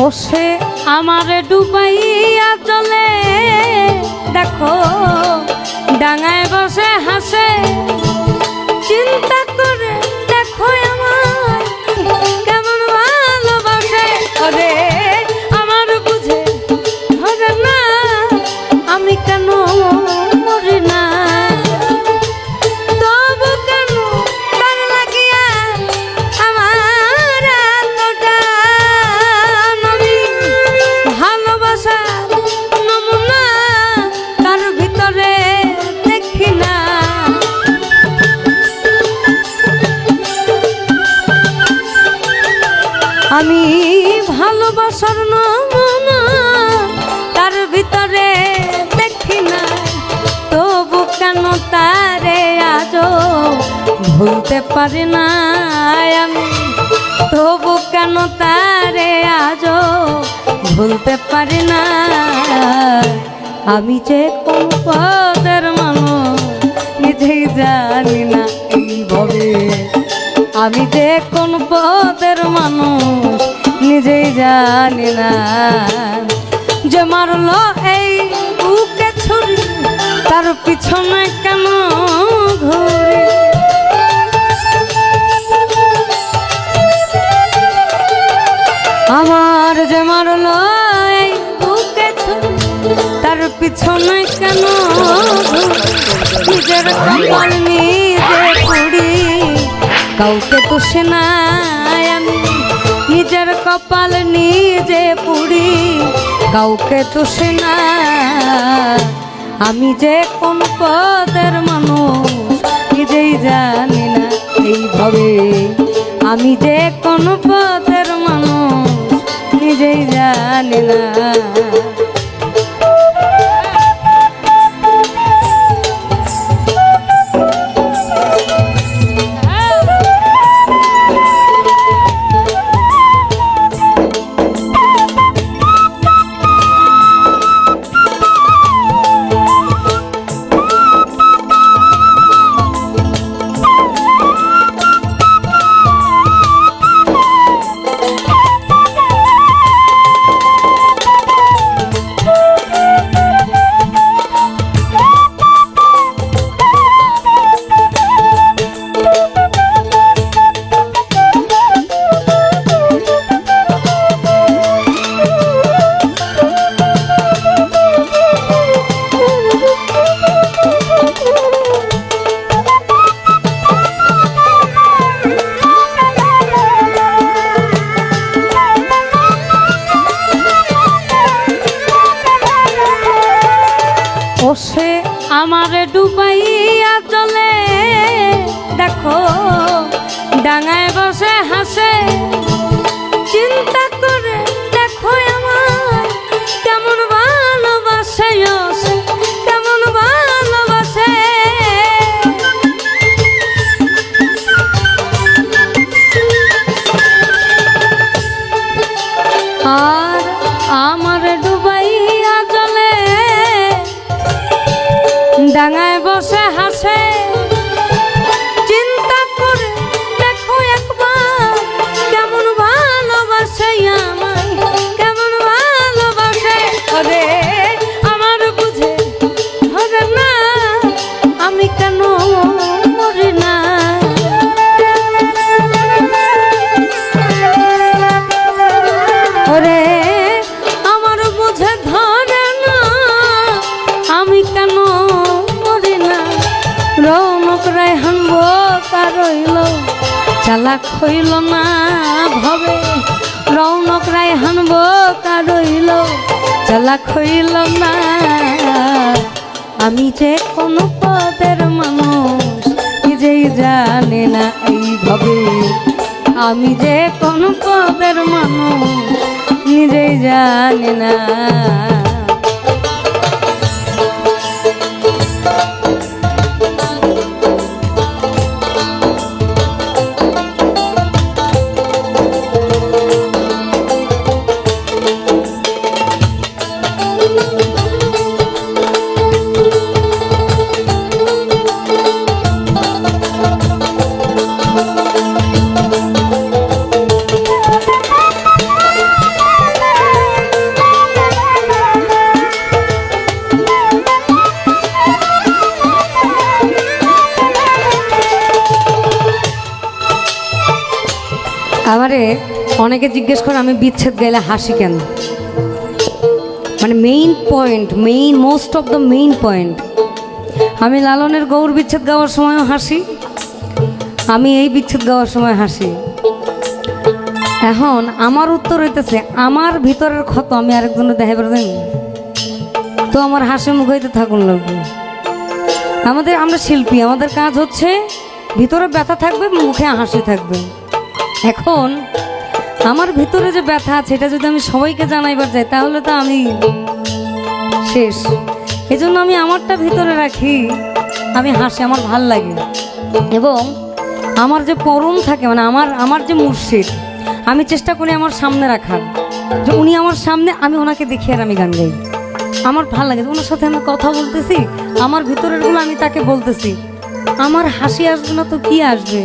ও সে আমারে ডুবাইয়া চলে। দেখো ডাঙায় ভুলতে পারি না আমি। তবু কেন তারে আজও ভুলতে পারি না? আমি যে কোন পদের মানুষ নিজেই জানি না এইভাবে আমি যে কোন পদের মানুষ নিজেই জানি না। যে মারলো এই বুকে ছুরি, তার পিছনে কেন আমার যে মারলো তার পিছনে কেন নিজের কপাল নিজে পুড়ি, কাউকে তো নাই আমি। নিজের কপাল নিজে পুড়ি, কাউকে তো না আমি যে কোন পদের মানুষ, নিজেই জানি না এইভাবে। আমি যে কোন পদের নিজেই ডুবাইয়া চলে। দেখো, ডাঙায় বসে হাসে। চিন্তা করে দেখো আমার কেমন ভালোবাসে কেমন ভালোবাসে। আর আমার ডাঙায় বসে চালাক হইল না ভবে, রৌনক রায় হানব কার রইল। চালাক হইল না আমি যে কোন পদের মানুষ, নিজেই জানে না এইভাবে আমি যে কোন পদের মানুষ, নিজেই জানে না আমারে অনেকে জিজ্ঞেস করে, আমি বিচ্ছেদ গেলে হাসি কেন? মানে main point main most of the main point আমি লালনের গৌর বিচ্ছেদ গাওয়ার সময়ও হাসি, আমি এই বিচ্ছেদ গাওয়ার সময় হাসি। এখন আমার উত্তর হইতেছে, আমার ভিতরের ক্ষত আমি আরেকজনের দেখাই পারবেন তো আমার হাসি মুখ হইতে থাকুন লাগবে আমাদের, আমরা শিল্পী, আমাদের কাজ হচ্ছে ভিতরে ব্যথা থাকবে, মুখে হাসি থাকবে। এখন আমার ভিতরে যে ব্যথা আছে, এটা যদি আমি সবাইকে জানাইবার যাই তাহলে তো আমি শেষ। এজন্য আমি আমারটা ভিতরে রাখি, আমি হাসি, আমার ভালো লাগে। এবং আমার যে পরম থাকে মানে আমার আমার যে মুর্শিদ, আমি চেষ্টা করি আমার সামনে রাখার। যে উনি আমার সামনে, আমি ওনাকে দেখি আর আমি গান গাই। আমার ভালো লাগে। ওনার সাথে আমি কথা বলতেছি, আমার ভিতরেরগুলো আমি তাকে বলতেছি। আমার হাসি আসবে না তো কি আসবে?